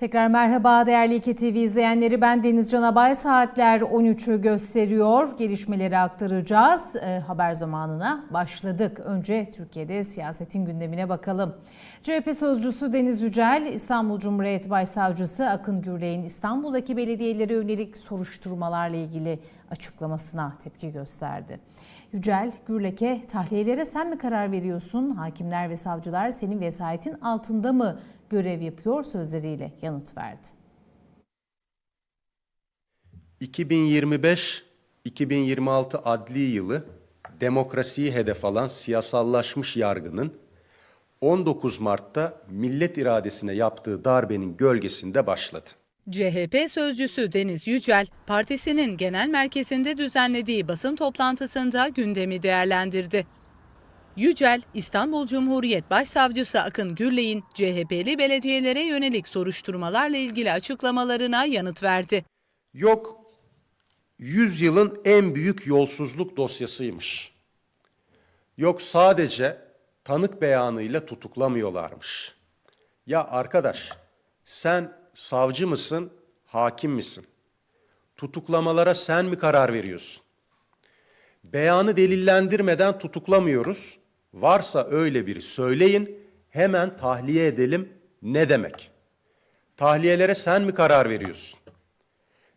Tekrar merhaba değerli İKE TV izleyenleri. Ben Deniz Can Abay. Saatler 13'ü gösteriyor. Gelişmeleri aktaracağız. E, haber zamanına başladık. Önce Türkiye'de siyasetin gündemine bakalım. CHP sözcüsü Deniz Yücel, İstanbul Cumhuriyet Başsavcısı Akın Gürley'in İstanbul'daki belediyelere yönelik soruşturmalarla ilgili açıklamasına tepki gösterdi. Yücel, Gürlek'e tahliyelere sen mi karar veriyorsun? Hakimler ve savcılar senin vesayetin altında mı görev yapıyor sözleriyle yanıt verdi. 2025-2026 adli yılı demokrasiyi hedef alan siyasallaşmış yargının 19 Mart'ta millet iradesine yaptığı darbenin gölgesinde başladı. CHP sözcüsü Deniz Yücel, partisinin genel merkezinde düzenlediği basın toplantısında gündemi değerlendirdi. Yücel, İstanbul Cumhuriyet Başsavcısı Akın Gürley'in CHP'li belediyelere yönelik soruşturmalarla ilgili açıklamalarına yanıt verdi. Yok 100 yılın en büyük yolsuzluk dosyasıymış. Yok sadece tanık beyanıyla tutuklamıyorlarmış. Ya arkadaş sen savcı mısın, hakim misin? Tutuklamalara sen mi karar veriyorsun? Beyanı delillendirmeden tutuklamıyoruz. Varsa öyle biri söyleyin, hemen tahliye edelim. Ne demek? Tahliyelere sen mi karar veriyorsun?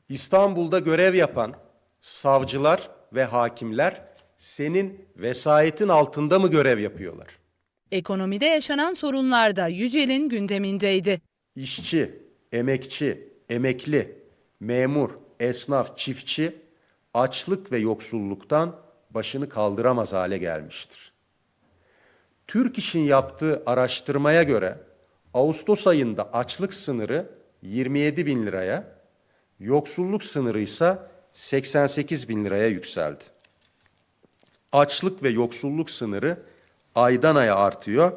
İstanbul'da görev yapan savcılar ve hakimler senin vesayetin altında mı görev yapıyorlar? Ekonomide yaşanan sorunlar da Yücel'in gündemindeydi. İşçi, emekçi, emekli, memur, esnaf, çiftçi açlık ve yoksulluktan başını kaldıramaz hale gelmiştir. Türk İş'in yaptığı araştırmaya göre Ağustos ayında açlık sınırı 27 bin liraya, yoksulluk sınırı ise 88 bin liraya yükseldi. Açlık ve yoksulluk sınırı aydan aya artıyor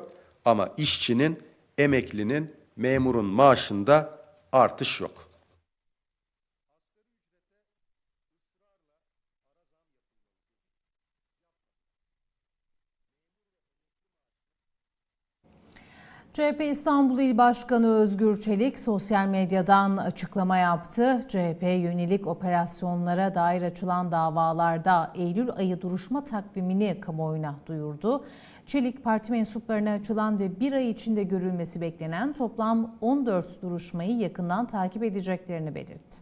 ama işçinin, emeklinin, memurun maaşında artış yok. CHP İstanbul İl Başkanı Özgür Çelik sosyal medyadan açıklama yaptı. CHP yönelik operasyonlara dair açılan davalarda Eylül ayı duruşma takvimini kamuoyuna duyurdu. Çelik parti mensuplarına açılan ve bir ay içinde görülmesi beklenen toplam 14 duruşmayı yakından takip edeceklerini belirtti.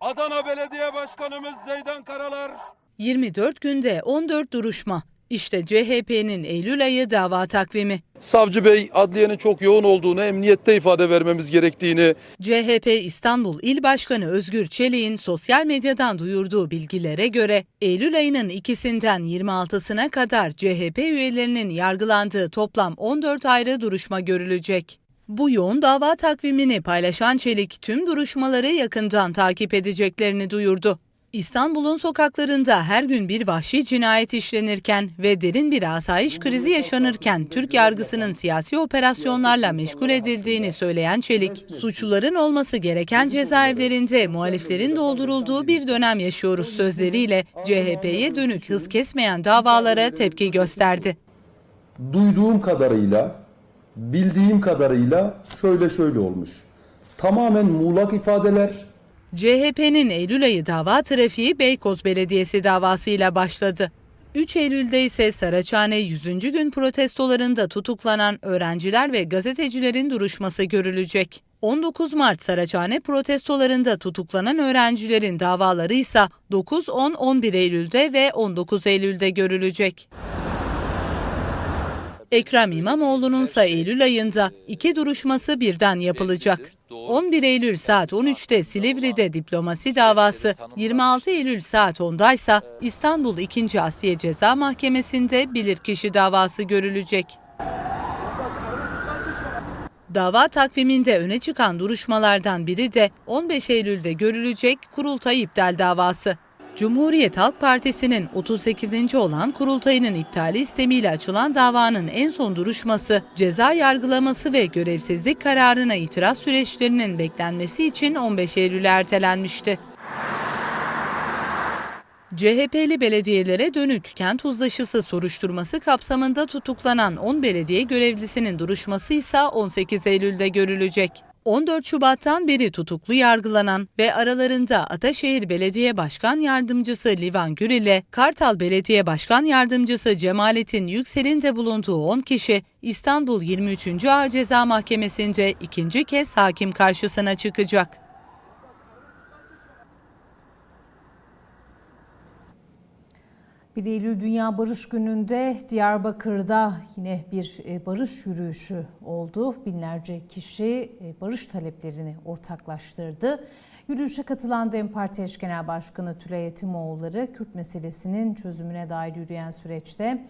Adana Belediye Başkanımız Zeydan Karalar 24 günde 14 duruşma. İşte CHP'nin Eylül ayı dava takvimi. Savcı Bey adliyenin çok yoğun olduğunu, emniyette ifade vermemiz gerektiğini, CHP İstanbul İl Başkanı Özgür Çelik'in sosyal medyadan duyurduğu bilgilere göre Eylül ayının ikisinden 26'sına kadar CHP üyelerinin yargılandığı toplam 14 ayrı duruşma görülecek. Bu yoğun dava takvimini paylaşan Çelik tüm duruşmaları yakından takip edeceklerini duyurdu. İstanbul'un sokaklarında her gün bir vahşi cinayet işlenirken ve derin bir asayiş krizi yaşanırken Türk yargısının siyasi operasyonlarla meşgul edildiğini söyleyen Çelik, suçluların olması gereken cezaevlerinde muhaliflerin doldurulduğu bir dönem yaşıyoruz sözleriyle CHP'ye dönük hız kesmeyen davalara tepki gösterdi. duyduğum kadarıyla, bildiğim kadarıyla şöyle şöyle olmuş. Tamamen muğlak ifadeler, CHP'nin Eylül ayı dava trafiği Beykoz Belediyesi davasıyla başladı. 3 Eylül'de ise Saraçhane 100. gün protestolarında tutuklanan öğrenciler ve gazetecilerin duruşması görülecek. 19 Mart Saraçhane protestolarında tutuklanan öğrencilerin davaları ise 9, 10, 11 Eylül'de ve 19 Eylül'de görülecek. Ekrem İmamoğlu'nun ise Eylül ayında iki duruşması birden yapılacak. 11 Eylül saat 13'te Silivri'de diplomasi davası, 26 Eylül saat 10'da ise İstanbul 2. Asliye Ceza Mahkemesi'nde bilirkişi davası görülecek. Dava takviminde öne çıkan duruşmalardan biri de 15 Eylül'de görülecek kurultay iptal davası. Cumhuriyet Halk Partisi'nin 38. olan kurultayının iptali istemiyle açılan davanın en son duruşması, ceza yargılaması ve görevsizlik kararına itiraz süreçlerinin beklenmesi için 15 Eylül'e ertelenmişti. CHP'li belediyelere dönük kent uzlaşısı soruşturması kapsamında tutuklanan 10 belediye görevlisinin duruşması ise 18 Eylül'de görülecek. 14 Şubat'tan beri tutuklu yargılanan ve aralarında Ataşehir Belediye Başkan Yardımcısı Livan Gür ile Kartal Belediye Başkan Yardımcısı Cemalettin Yüksel'in de bulunduğu 10 kişi İstanbul 23. Ağır Ceza Mahkemesi'nde ikinci kez hakim karşısına çıkacak. Bir Eylül Dünya Barış Günü'nde Diyarbakır'da yine bir e, barış yürüyüşü oldu. Binlerce kişi e, barış taleplerini ortaklaştırdı. Yürüyüşe katılan DEM Parti Eş Genel Başkanı Tülay Yetimoğulları, Kürt meselesinin çözümüne dair yürüyen süreçte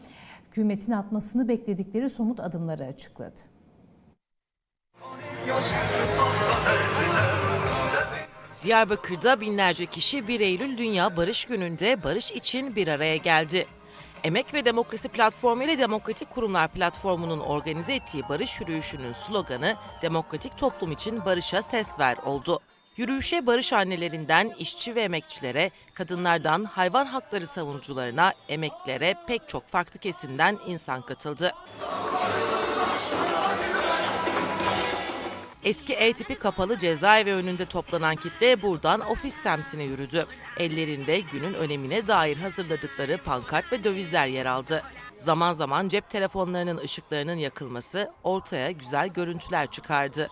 hükümetin atmasını bekledikleri somut adımları açıkladı. Diyarbakır'da binlerce kişi 1 Eylül Dünya Barış Günü'nde barış için bir araya geldi. Emek ve Demokrasi Platformu ile Demokratik Kurumlar Platformu'nun organize ettiği barış yürüyüşünün sloganı Demokratik Toplum için Barış'a Ses Ver oldu. Yürüyüşe barış annelerinden işçi ve emekçilere, kadınlardan hayvan hakları savunucularına, emeklilere pek çok farklı kesimden insan katıldı. Eski E tipi kapalı cezaevi önünde toplanan kitle buradan ofis semtine yürüdü. Ellerinde günün önemine dair hazırladıkları pankart ve dövizler yer aldı. Zaman zaman cep telefonlarının ışıklarının yakılması ortaya güzel görüntüler çıkardı.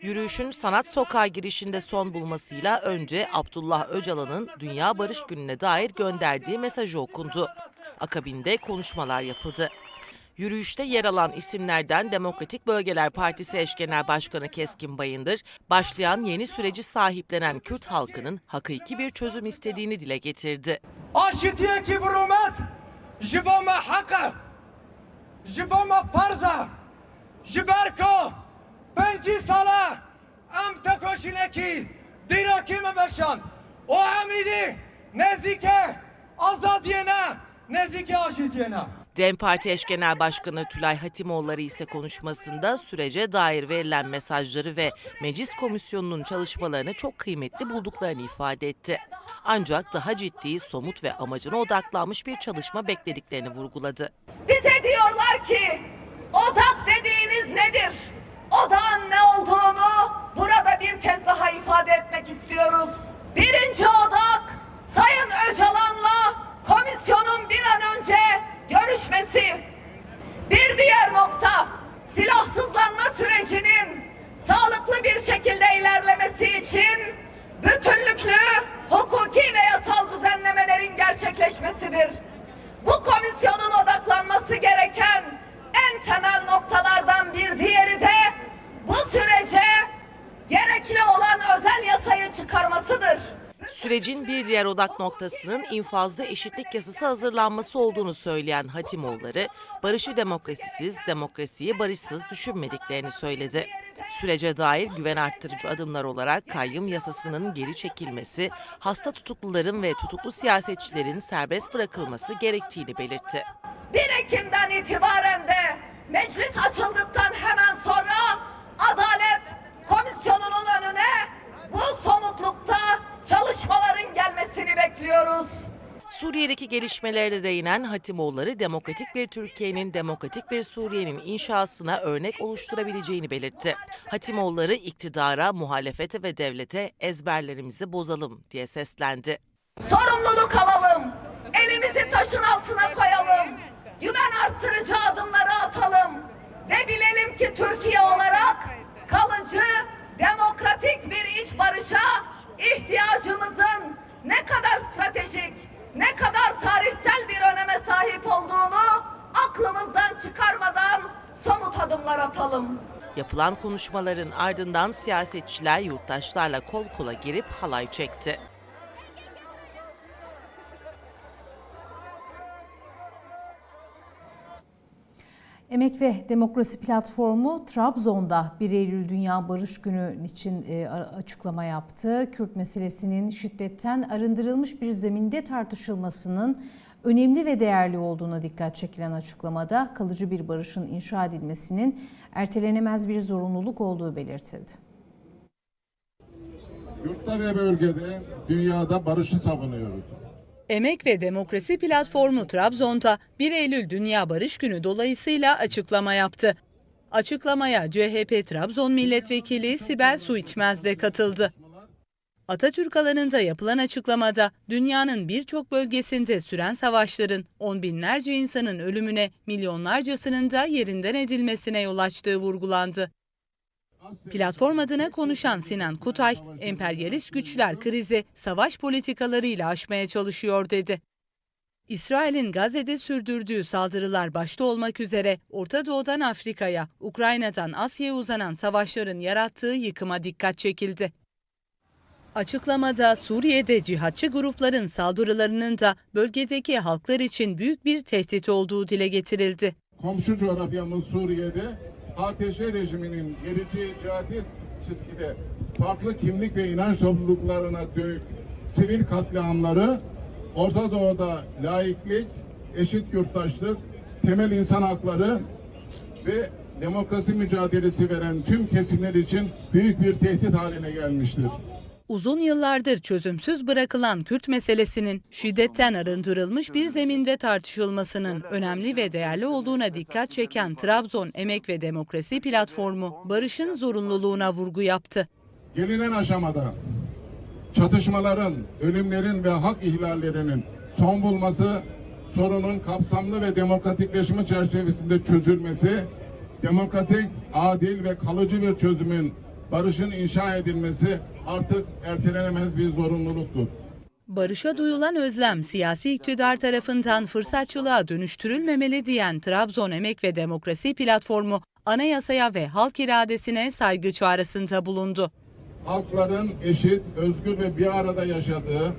Yürüyüşün sanat sokağı girişinde son bulmasıyla önce Abdullah Öcalan'ın Dünya Barış Günü'ne dair gönderdiği mesajı okundu. Akabinde konuşmalar yapıldı. Yürüyüşte yer alan isimlerden Demokratik Bölgeler Partisi eş genel başkanı Keskin Bayındır, başlayan yeni süreci sahiplenen Kürt halkının hakiki bir çözüm istediğini dile getirdi. Aşitiye ki burumet, jibama haka, jibama farza, jiberko, benci sala, am takoşineki, diraki mebeşan, o amidi, nezike, azadiyene, nezike aşitiyene. DEM Parti eş genel başkanı Tülay Hatimoğulları ise konuşmasında sürece dair verilen mesajları ve meclis komisyonunun çalışmalarını çok kıymetli bulduklarını ifade etti. Ancak daha ciddi, somut ve amacına odaklanmış bir çalışma beklediklerini vurguladı. Bize diyorlar ki odak dediğiniz nedir? Odağın ne olduğunu burada bir kez daha ifade etmek istiyoruz. Gerçekleşmesidir. Bu komisyonun odaklanması gereken en temel noktalardan bir diğeri de bu sürece gerekli olan özel yasayı çıkarmasıdır. Sürecin bir diğer odak noktasının infazda eşitlik yasası hazırlanması olduğunu söyleyen Hatimoğulları, barışı demokrasisiz, demokrasiyi barışsız düşünmediklerini söyledi. Sürece dair güven arttırıcı adımlar olarak kayyum yasasının geri çekilmesi, hasta tutukluların ve tutuklu siyasetçilerin serbest bırakılması gerektiğini belirtti. 1 Ekim'den itibaren de meclis açıldıktan hemen sonra Adalet Komisyonu'nun önüne bu somutlukta çalışmaların gelmesini bekliyoruz. Suriye'deki gelişmelere de değinen Hatimoğulları, demokratik bir Türkiye'nin, demokratik bir Suriye'nin inşasına örnek oluşturabileceğini belirtti. Hatimoğulları iktidara, muhalefete ve devlete ezberlerimizi bozalım diye seslendi. Sorumluluk alalım. Elimizi taşın altına koyalım. Güven arttırıcı adımları atalım. Ve bilelim ki Türkiye olarak kalıcı, demokratik bir iç barışa ihtiyacımızın ne kadar stratejik, ne kadar tarihsel bir öneme sahip olduğunu aklımızdan çıkarmadan somut adımlar atalım. Yapılan konuşmaların ardından siyasetçiler yurttaşlarla kol kola girip halay çekti. Emek ve Demokrasi Platformu Trabzon'da 1 Eylül Dünya Barış Günü için e, açıklama yaptı. Kürt meselesinin şiddetten arındırılmış bir zeminde tartışılmasının önemli ve değerli olduğuna dikkat çekilen açıklamada kalıcı bir barışın inşa edilmesinin ertelenemez bir zorunluluk olduğu belirtildi. Yurtta ve bölgede, dünyada barışı savunuyoruz. Emek ve Demokrasi Platformu Trabzon'da 1 Eylül Dünya Barış Günü dolayısıyla açıklama yaptı. Açıklamaya CHP Trabzon Milletvekili Sibel Su İçmez de katıldı. Atatürk alanında yapılan açıklamada dünyanın birçok bölgesinde süren savaşların on binlerce insanın ölümüne, milyonlarcasının da yerinden edilmesine yol açtığı vurgulandı. Platform adına konuşan Sinan Kutay, emperyalist güçler krizi savaş politikalarıyla aşmaya çalışıyor dedi. İsrail'in Gazze'de sürdürdüğü saldırılar başta olmak üzere Orta Doğu'dan Afrika'ya, Ukrayna'dan Asya'ya uzanan savaşların yarattığı yıkıma dikkat çekildi. Açıklamada Suriye'de cihatçı grupların saldırılarının da bölgedeki halklar için büyük bir tehdit olduğu dile getirildi. Komşu coğrafyamız Suriye'de ATŞ rejiminin gerici cihadist çizgide farklı kimlik ve inanç topluluklarına dönük sivil katliamları Orta Doğu'da laiklik, eşit yurttaşlık, temel insan hakları ve demokrasi mücadelesi veren tüm kesimler için büyük bir tehdit haline gelmiştir. Uzun yıllardır çözümsüz bırakılan Kürt meselesinin şiddetten arındırılmış bir zeminde tartışılmasının önemli ve değerli olduğuna dikkat çeken Trabzon Emek ve Demokrasi Platformu barışın zorunluluğuna vurgu yaptı. Gelinen aşamada çatışmaların, ölümlerin ve hak ihlallerinin son bulması, sorunun kapsamlı ve demokratikleşme çerçevesinde çözülmesi, demokratik, adil ve kalıcı bir çözümün, barışın inşa edilmesi artık ertelenemez bir zorunluluktur. Barışa duyulan özlem siyasi iktidar tarafından fırsatçılığa dönüştürülmemeli diyen Trabzon Emek ve Demokrasi Platformu anayasaya ve halk iradesine saygı çağrısında bulundu. halkların eşit, özgür ve bir arada yaşadığı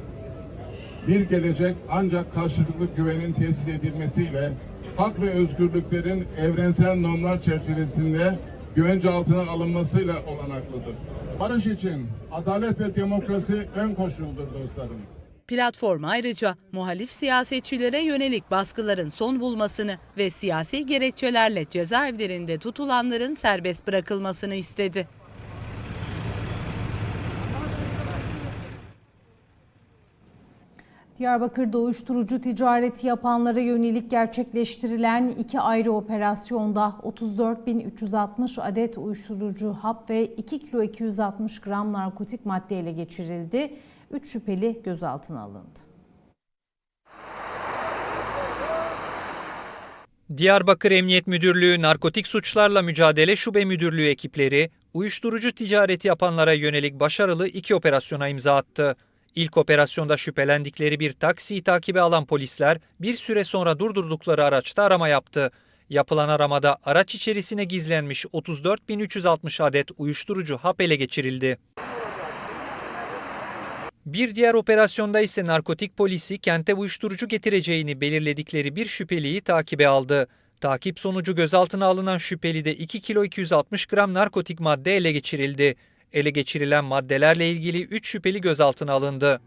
bir gelecek ancak karşılıklı güvenin tesis edilmesiyle hak ve özgürlüklerin evrensel normlar çerçevesinde güvence altına alınmasıyla olanaklıdır. Barış için adalet ve demokrasi ön koşuldur dostlarım. Platform ayrıca muhalif siyasetçilere yönelik baskıların son bulmasını ve siyasi gerekçelerle cezaevlerinde tutulanların serbest bırakılmasını istedi. Diyarbakır'da uyuşturucu ticareti yapanlara yönelik gerçekleştirilen iki ayrı operasyonda 34.360 adet uyuşturucu hap ve 2 kilo 260 gram narkotik madde ele geçirildi. 3 şüpheli gözaltına alındı. Diyarbakır Emniyet Müdürlüğü Narkotik Suçlarla Mücadele Şube Müdürlüğü ekipleri uyuşturucu ticareti yapanlara yönelik başarılı iki operasyona imza attı. İlk operasyonda şüphelendikleri bir taksiyi takibe alan polisler bir süre sonra durdurdukları araçta arama yaptı. Yapılan aramada araç içerisine gizlenmiş 34.360 adet uyuşturucu hap ele geçirildi. Bir diğer operasyonda ise narkotik polisi kente uyuşturucu getireceğini belirledikleri bir şüpheliyi takibe aldı. Takip sonucu gözaltına alınan şüpheli de 2 kilo 260 gram narkotik madde ele geçirildi. Ele geçirilen maddelerle ilgili 3 şüpheli gözaltına alındı.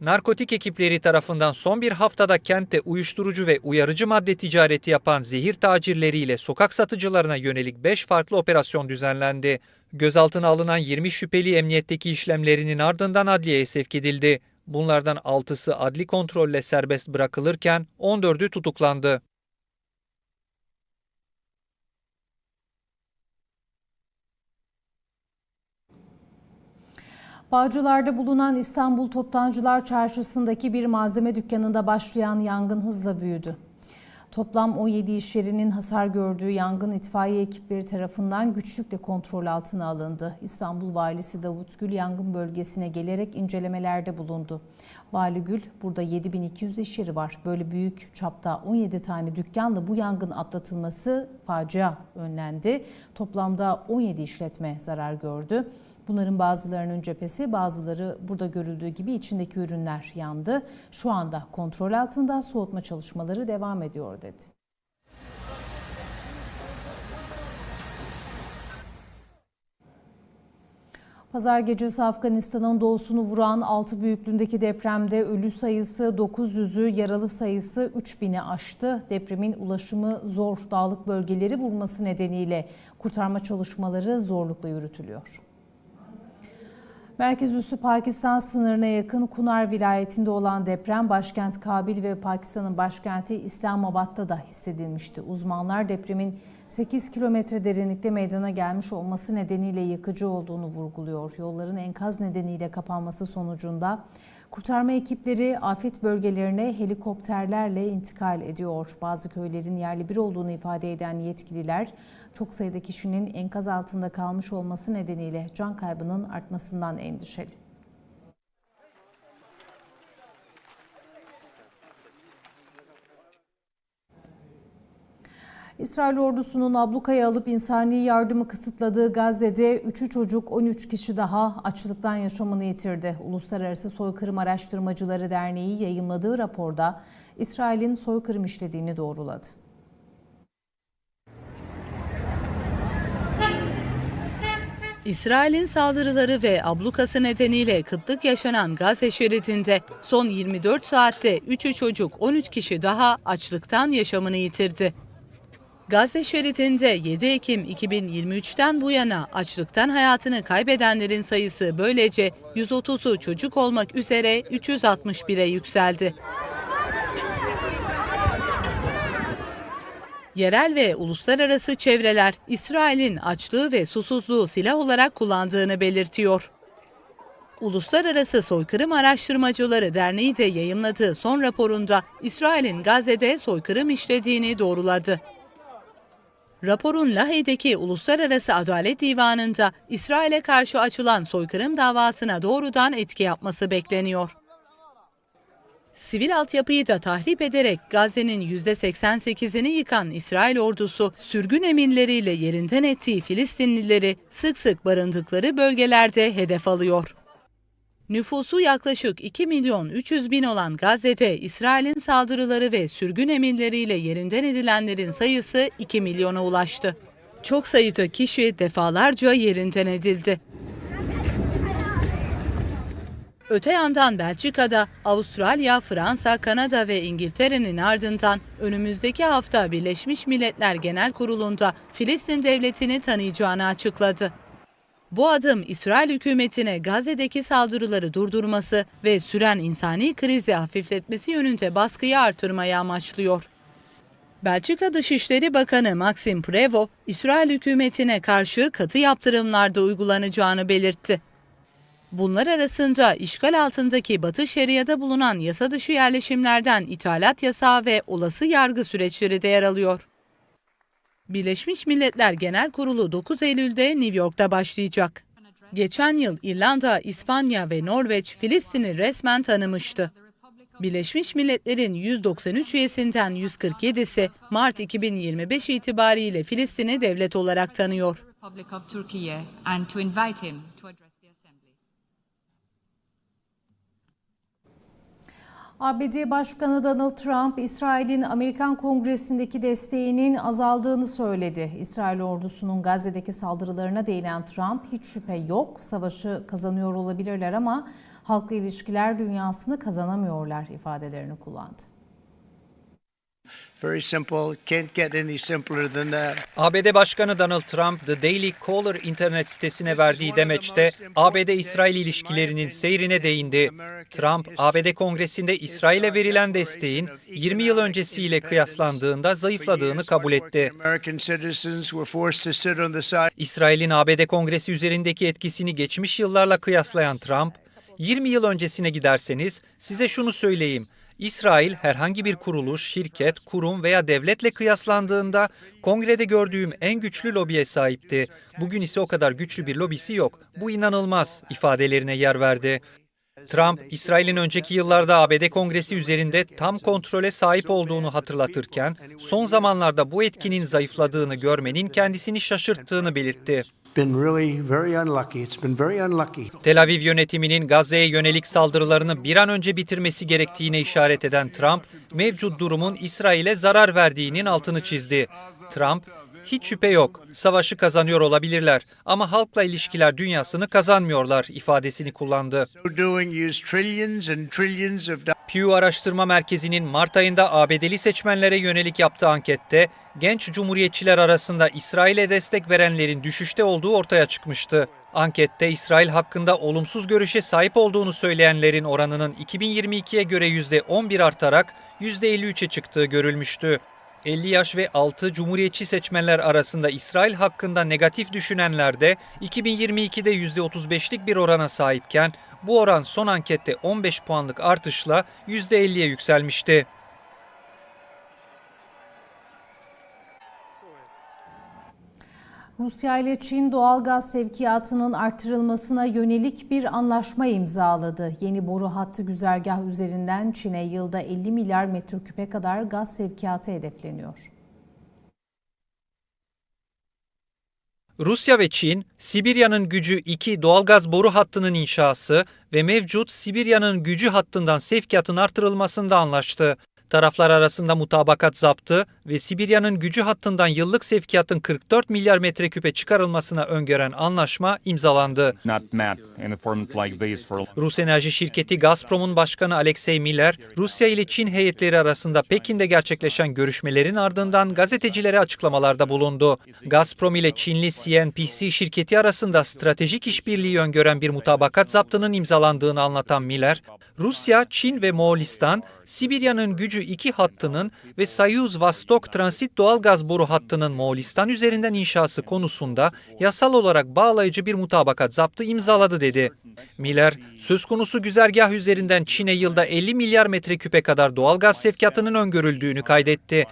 Narkotik ekipleri tarafından son bir haftada kentte uyuşturucu ve uyarıcı madde ticareti yapan zehir tacirleriyle sokak satıcılarına yönelik 5 farklı operasyon düzenlendi. Gözaltına alınan 20 şüpheli emniyetteki işlemlerinin ardından adliyeye sevk edildi. Bunlardan 6'sı adli kontrolle serbest bırakılırken 14'ü tutuklandı. Bağcılar'da bulunan İstanbul Toptancılar Çarşısı'ndaki bir malzeme dükkanında başlayan yangın hızla büyüdü. Toplam 17 iş yerinin hasar gördüğü yangın itfaiye ekipleri tarafından güçlükle kontrol altına alındı. İstanbul Valisi Davut Gül yangın bölgesine gelerek incelemelerde bulundu. Vali Gül, burada 7200 iş yeri var. Böyle büyük çapta 17 tane dükkanla bu yangın atlatılması facia önlendi. Toplamda 17 işletme zarar gördü. Bunların bazılarının cephesi, bazıları burada görüldüğü gibi içindeki ürünler yandı. Şu anda kontrol altında soğutma çalışmaları devam ediyor dedi. Pazar gecesi Afganistan'ın doğusunu vuran 6 büyüklüğündeki depremde ölü sayısı 900'ü, yaralı sayısı 3000'i aştı. Depremin ulaşımı zor, dağlık bölgeleri vurması nedeniyle kurtarma çalışmaları zorlukla yürütülüyor. Merkez üssü Pakistan sınırına yakın Kunar vilayetinde olan deprem başkent Kabil ve Pakistan'ın başkenti İslamabad'da da hissedilmişti. Uzmanlar depremin 8 kilometre derinlikte meydana gelmiş olması nedeniyle yıkıcı olduğunu vurguluyor. Yolların enkaz nedeniyle kapanması sonucunda kurtarma ekipleri afet bölgelerine helikopterlerle intikal ediyor. Bazı köylerin yerli bir olduğunu ifade eden yetkililer çok sayıda kişinin enkaz altında kalmış olması nedeniyle can kaybının artmasından endişeli. İsrail ordusunun ablukaya alıp insani yardımı kısıtladığı Gazze'de 3'ü çocuk 13 kişi daha açlıktan yaşamını yitirdi. Uluslararası Soykırım Araştırmacıları Derneği yayımladığı raporda İsrail'in soykırım işlediğini doğruladı. İsrail'in saldırıları ve ablukası nedeniyle kıtlık yaşanan Gazze şeridinde son 24 saatte 3'ü çocuk 13 kişi daha açlıktan yaşamını yitirdi. Gazze şeridinde 7 Ekim 2023'ten bu yana açlıktan hayatını kaybedenlerin sayısı böylece 130'u çocuk olmak üzere 361'e yükseldi. Yerel ve uluslararası çevreler İsrail'in açlığı ve susuzluğu silah olarak kullandığını belirtiyor. Uluslararası Soykırım Araştırmacıları Derneği de yayımladığı son raporunda İsrail'in Gazze'de soykırım işlediğini doğruladı. Raporun Lahey'deki Uluslararası Adalet Divanı'nda İsrail'e karşı açılan soykırım davasına doğrudan etki yapması bekleniyor. Sivil altyapıyı da tahrip ederek Gazze'nin %88'ini yıkan İsrail ordusu sürgün eminleriyle yerinden ettiği Filistinlileri sık sık barındıkları bölgelerde hedef alıyor. Nüfusu yaklaşık 2 milyon 300 bin olan Gazze'de İsrail'in saldırıları ve sürgün emirleriyle yerinden edilenlerin sayısı 2 milyona ulaştı. Çok sayıda kişi defalarca yerinden edildi. Öte yandan Belçika'da Avustralya, Fransa, Kanada ve İngiltere'nin ardından önümüzdeki hafta Birleşmiş Milletler Genel Kurulu'nda Filistin devletini tanıyacağını açıkladı. Bu adım İsrail hükümetine Gazze'deki saldırıları durdurması ve süren insani krizi hafifletmesi yönünde baskıyı artırmayı amaçlıyor. Belçika Dışişleri Bakanı Maxim Prevot, İsrail hükümetine karşı katı yaptırımlarda uygulanacağını belirtti. Bunlar arasında işgal altındaki Batı Şeria'da bulunan yasa dışı yerleşimlerden ithalat yasağı ve olası yargı süreçleri de yer alıyor. Birleşmiş Milletler Genel Kurulu 9 Eylül'de New York'ta başlayacak. Geçen yıl İrlanda, İspanya ve Norveç Filistin'i resmen tanımıştı. Birleşmiş Milletler'in 193 üyesinden 147'si Mart 2025 itibariyle Filistin'i devlet olarak tanıyor. ABD Başkanı Donald Trump, İsrail'in Amerikan Kongresi'ndeki desteğinin azaldığını söyledi. İsrail ordusunun Gazze'deki saldırılarına değinen Trump, hiç şüphe yok, savaşı kazanıyor olabilirler ama halkla ilişkiler dünyasını kazanamıyorlar ifadelerini kullandı. Very simple. Can't get any simpler than that. ABD Başkanı Donald Trump, The Daily Caller internet sitesine verdiği demeçte ABD-İsrail ilişkilerinin seyrine değindi. Trump, ABD Kongresi'nde İsrail'e verilen desteğin 20 yıl öncesiyle kıyaslandığında zayıfladığını kabul etti. İsrail'in ABD Kongresi üzerindeki etkisini geçmiş yıllarla kıyaslayan Trump, 20 yıl öncesine giderseniz size şunu söyleyeyim. İsrail herhangi bir kuruluş, şirket, kurum veya devletle kıyaslandığında kongrede gördüğüm en güçlü lobiye sahipti. Bugün ise o kadar güçlü bir lobisi yok. Bu inanılmaz ifadelerine yer verdi. Trump, İsrail'in önceki yıllarda ABD Kongresi üzerinde tam kontrole sahip olduğunu hatırlatırken, son zamanlarda bu etkinin zayıfladığını görmenin kendisini şaşırttığını belirtti. Tel Aviv yönetiminin Gazze'ye yönelik saldırılarını bir an önce bitirmesi gerektiğine işaret eden Trump, mevcut durumun İsrail'e zarar verdiğinin altını çizdi. Trump, hiç şüphe yok, savaşı kazanıyor olabilirler ama halkla ilişkiler dünyasını kazanmıyorlar ifadesini kullandı. Pew Araştırma Merkezi'nin Mart ayında ABD'li seçmenlere yönelik yaptığı ankette genç cumhuriyetçiler arasında İsrail'e destek verenlerin düşüşte olduğu ortaya çıkmıştı. Ankette İsrail hakkında olumsuz görüşe sahip olduğunu söyleyenlerin oranının 2022'ye göre %11 artarak %53'e çıktığı görülmüştü. 50 yaş ve altı cumhuriyetçi seçmenler arasında İsrail hakkında negatif düşünenler de 2022'de %35'lik bir orana sahipken bu oran son ankette 15 puanlık artışla %50'ye yükselmişti. Rusya ile Çin doğal gaz sevkiyatının artırılmasına yönelik bir anlaşma imzaladı. Yeni boru hattı güzergah üzerinden Çin'e yılda 50 milyar metreküpe kadar gaz sevkiyatı hedefleniyor. Rusya ve Çin, Sibirya'nın gücü 2 doğalgaz boru hattının inşası ve mevcut Sibirya'nın gücü hattından sevkiyatın artırılmasında anlaştı. Taraflar arasında mutabakat zaptı ve Sibirya'nın gücü hattından yıllık sevkiyatın 44 milyar metreküpe çıkarılmasına öngören anlaşma imzalandı. Rus enerji şirketi Gazprom'un başkanı Alexey Miller, Rusya ile Çin heyetleri arasında Pekin'de gerçekleşen görüşmelerin ardından gazetecilere açıklamalarda bulundu. Gazprom ile Çinli CNPC şirketi arasında stratejik işbirliği öngören bir mutabakat zaptının imzalandığını anlatan Miller, Rusya, Çin ve Moğolistan, Sibirya'nın gücü 2 hattının ve Sayuz Vostok transit doğalgaz boru hattının Moğolistan üzerinden inşası konusunda yasal olarak bağlayıcı bir mutabakat zaptı imzaladı dedi. Miller, söz konusu güzergah üzerinden Çin'e yılda 50 milyar metreküpe kadar doğalgaz sevkiyatının öngörüldüğünü kaydetti.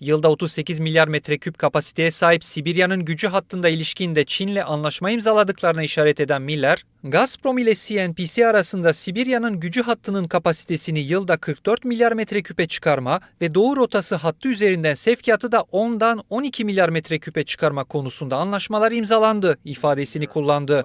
Yılda 38 milyar metreküp kapasiteye sahip Sibirya'nın gücü hattında ilişkinde Çin'le anlaşma imzaladıklarına işaret eden Miller, Gazprom ile CNPC arasında Sibirya'nın gücü hattının kapasitesini yılda 44 milyar metreküpe çıkarma ve doğu rotası hattı üzerinden sevkiyatı da 10'dan 12 milyar metreküpe çıkarma konusunda anlaşmalar imzalandı ifadesini kullandı.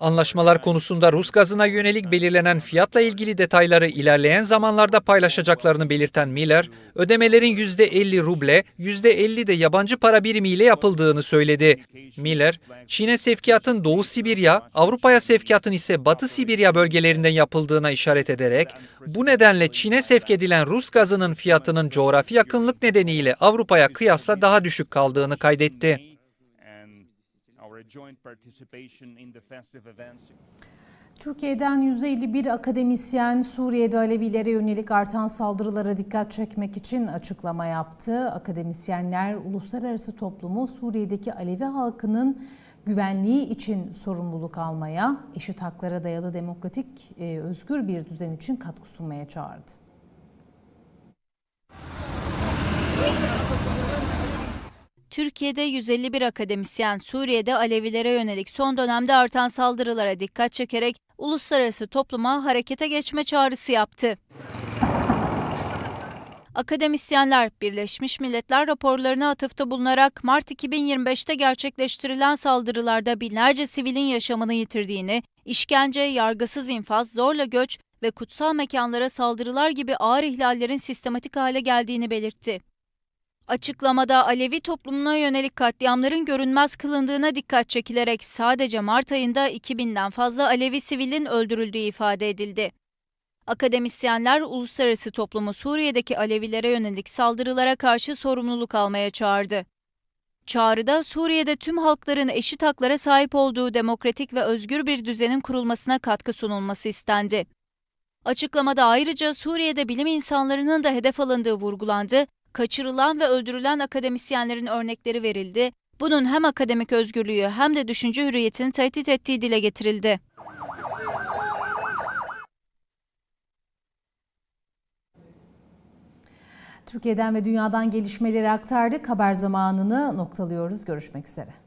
Anlaşmalar konusunda Rus gazına yönelik belirlenen fiyatla ilgili detayları ilerleyen zamanlarda paylaşacaklarını belirten Miller, ödemelerin %50 ruble, %50 de yabancı para birimiyle yapıldığını söyledi. Miller, Çin'e sevkiyatın Doğu Sibirya, Avrupa'ya sevkiyatın ise Batı Sibirya bölgelerinden yapıldığına işaret ederek, bu nedenle Çin'e sevk edilen Rus gazının fiyatının coğrafi yakınlık nedeniyle Avrupa'ya kıyasla daha düşük kaldığını kaydetti. Türkiye'den 151 akademisyen Suriye'de Alevilere yönelik artan saldırılara dikkat çekmek için açıklama yaptı. Akademisyenler uluslararası toplumu Suriye'deki Alevi halkının güvenliği için sorumluluk almaya, eşit haklara dayalı demokratik, e, özgür bir düzen için katkı sunmaya çağırdı. Türkiye'de 151 akademisyen Suriye'de Alevilere yönelik son dönemde artan saldırılara dikkat çekerek uluslararası topluma harekete geçme çağrısı yaptı. Akademisyenler Birleşmiş Milletler raporlarına atıfta bulunarak Mart 2025'te gerçekleştirilen saldırılarda binlerce sivilin yaşamını yitirdiğini, işkence, yargısız infaz, zorla göç ve kutsal mekanlara saldırılar gibi ağır ihlallerin sistematik hale geldiğini belirtti. Açıklamada Alevi toplumuna yönelik katliamların görünmez kılındığına dikkat çekilerek sadece Mart ayında 2000'den fazla Alevi sivilin öldürüldüğü ifade edildi. Akademisyenler uluslararası toplumu Suriye'deki Alevilere yönelik saldırılara karşı sorumluluk almaya çağırdı. Çağrıda Suriye'de tüm halkların eşit haklara sahip olduğu demokratik ve özgür bir düzenin kurulmasına katkı sunulması istendi. Açıklamada ayrıca Suriye'de bilim insanlarının da hedef alındığı vurgulandı, kaçırılan ve öldürülen akademisyenlerin örnekleri verildi. Bunun hem akademik özgürlüğü hem de düşünce hürriyetini tehdit ettiği dile getirildi. Türkiye'den ve dünyadan gelişmeleri aktardık. Haber zamanını noktalıyoruz. Görüşmek üzere.